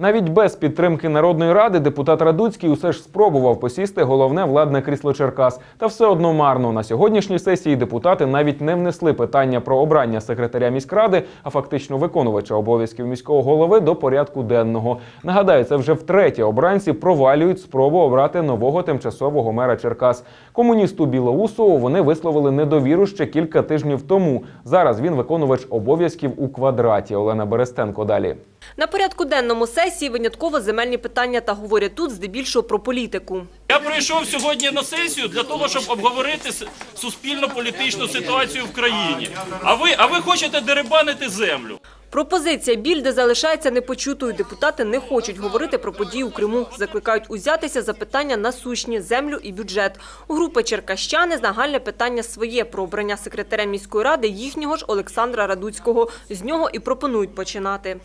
Навіть без підтримки народної ради депутат Радуцький усе ж спробував посісти головне владне крісло Черкас. Та все одно марно. На сьогоднішній сесії депутати навіть не внесли питання про обрання секретаря міськради, а фактично виконувача обов'язків міського голови до порядку денного. Нагадаю, це вже втретє обранці провалюють спробу обрати нового тимчасового мера Черкас. Комуністу Білоусову вони висловили недовіру ще кілька тижнів тому. Зараз він виконувач обов'язків у квадраті. Олена Берестенко далі. На порядку денному сесії винятково земельні питання та говорять тут здебільшого про політику. Я прийшов сьогодні на сесію для того, щоб обговорити суспільно-політичну ситуацію в країні. А ви, а ви хочете дерибанити землю? Пропозиція Більди залишається непочутою. Депутати не хочуть говорити про події у Криму. Закликають узятися за питання насущні – землю і бюджет. У групи черкащани нагальне питання своє про обрання секретаря міської ради їхнього ж Олександра Радуцького. З нього і пропонують починати.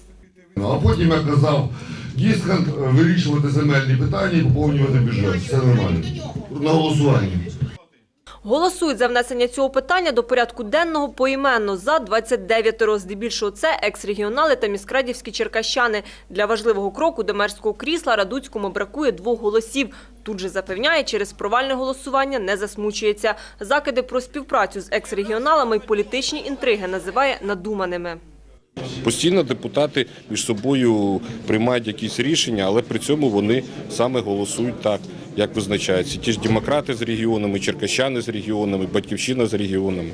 Ну, А потім, як казав Гісхан, вирішувати земельні питання і поповнювати бюджет. Все нормально. На голосування. Голосують за внесення цього питання до порядку денного поіменно за 29 Здебільшого це екс-регіонали та міськрадівські черкащани. Для важливого кроку до мерського крісла Радуцькому бракує двох голосів. Тут же запевняє, через провальне голосування не засмучується. Закиди про співпрацю з екс-регіоналами й політичні інтриги називає надуманими. Постійно депутати між собою приймають якісь рішення, але при цьому вони саме голосують так, як визначається. Ті ж демократи з регіонами, черкащани з регіонами, батьківщина з регіонами.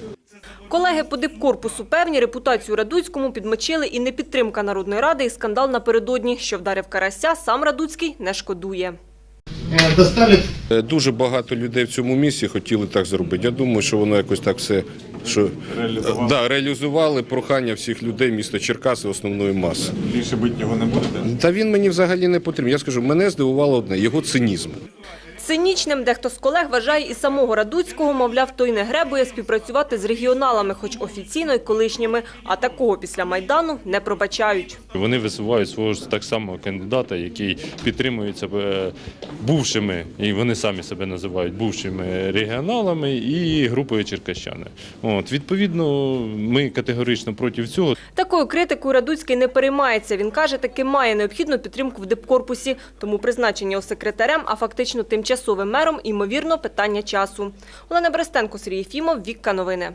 Колеги по дипкорпусу певні репутацію Радуцькому підмочили і непідтримка Народної ради, і скандал напередодні, що вдарив Карася, сам Радуцький не шкодує. Э, достали Е, Дуже багато людей в цьому місці хотіли так зробити. Я думаю, що воно якось так все що реалізували, да, реалізували прохання всіх людей міста Черкаси основної маси. Більше бить його не буде. Та він мені взагалі не потрібен. Я скажу, мене здивувало одне його цинізм. Цинічним дехто з колег вважає і самого Радуцького, мовляв, той не гребує співпрацювати з регіоналами, хоч офіційно й колишніми, а такого після Майдану не пробачають. Вони висувають свого ж так само кандидата, який підтримується е, бувшими, і вони самі себе називають бувшими регіоналами і групою черкащани. От відповідно, ми категорично проти цього. Такою критикою Радуцький не переймається. Він каже, таки має необхідну підтримку в дипкорпусі, тому призначення його секретарем, а фактично тимчасовим мером, ймовірно, питання часу. Олена Брестенко, Сергій Фімов, Вікка Новини.